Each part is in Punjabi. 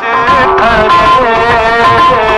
ਕਾਜ ਕਰੇ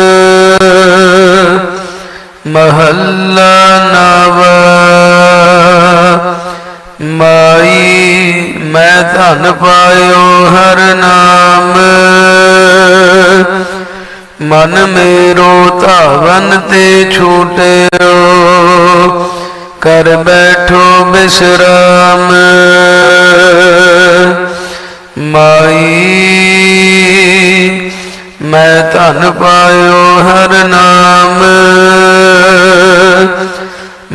ਮਹੱਲਾ ਨਵਾ। ਮਾਈ, ਮੈਂ ਧਨ ਪਾਇਓ ਹਰ ਨਾਮ। ਮਨ ਮੇਰੋ ਧਾਵਨ ਤੇ ਛੂਟਿਓ। ਕਰ ਬੈਠੋ ਬਿਸਰਾਮ। ਮਾਈ, ਮੈਂ ਧਨ ਪਾ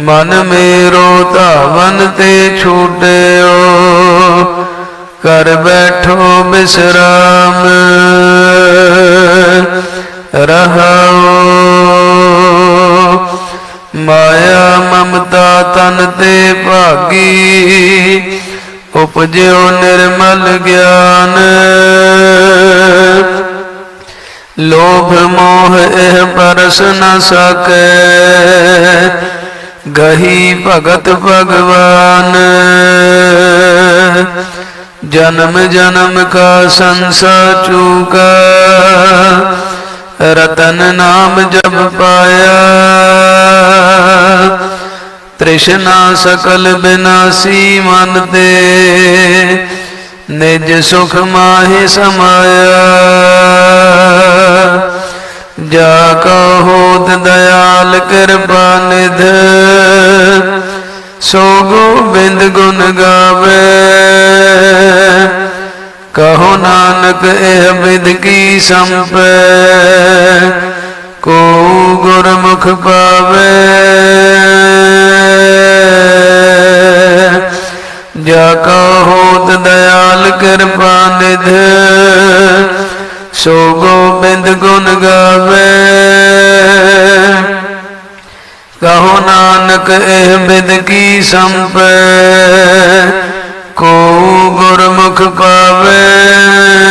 ਮਨ ਮੇਰੋ ਧਾਵਨ ਤੇ ਛੂਟਿਓ। ਕਰ ਬੈਠੋ ਬਿਸਰਾਮ, ਰਹਾਓ। ਮਾਇਆ ਮਮਤਾ ਤਨ ਤੇ ਭਾਗੀ, ਉਪਜਿਓ ਨਿਰਮਲ ਗਿਆਨ। ਲੋਭ ਮੋਹ ਇਹ ਪਰਸ ਨ ਸਕੈ ਗਹੀ ਭਗਤ ਭਗਵਾਨ। ਜਨਮ ਜਨਮ ਕਾ ਸੰਸਾ ਚੂਕਾ। ਰਤਨ ਨਾਮ ਜਪ ਪਾਇਆ। ਤ੍ਰਿਸ਼ਨਾ ਸਕਲ ਬਿਨਾਸੀ ਮਨ ਤੇ। ਨਿਜ ਸੁਖ ਮਾਹਿ ਸਮਾਇਆ। ਜਾ ਕਾ ਹੋਤ ਦਇਆਲ ਕਿਰਪਾ ਨਿਧ ਸੋ ਗੋਬਿੰਦ ਗੁਣ ਗਾਵੇ। ਕਹੋ ਨਾਨਕ ਇਹ ਬਿਦ ਕੀ ਸੰਪੈ ਕੋ ਗੁਰਮੁਖ ਪਾਵੇ। ਜਾ ਕਾ ਹੋਤ ਦਇਆਲ ਕਿਰਪਾ ਨਿਧ ਸੋ ਗੋਬਿੰਦ ਗੁਣ ਗਾਵੇ। ਕਹੋ ਨਾਨਕ ਇਹ ਬਿਦ ਕੀ ਸੰਪੈ? ਕੋ ਗੁਰਮੁਖ ਪਾਵੇ।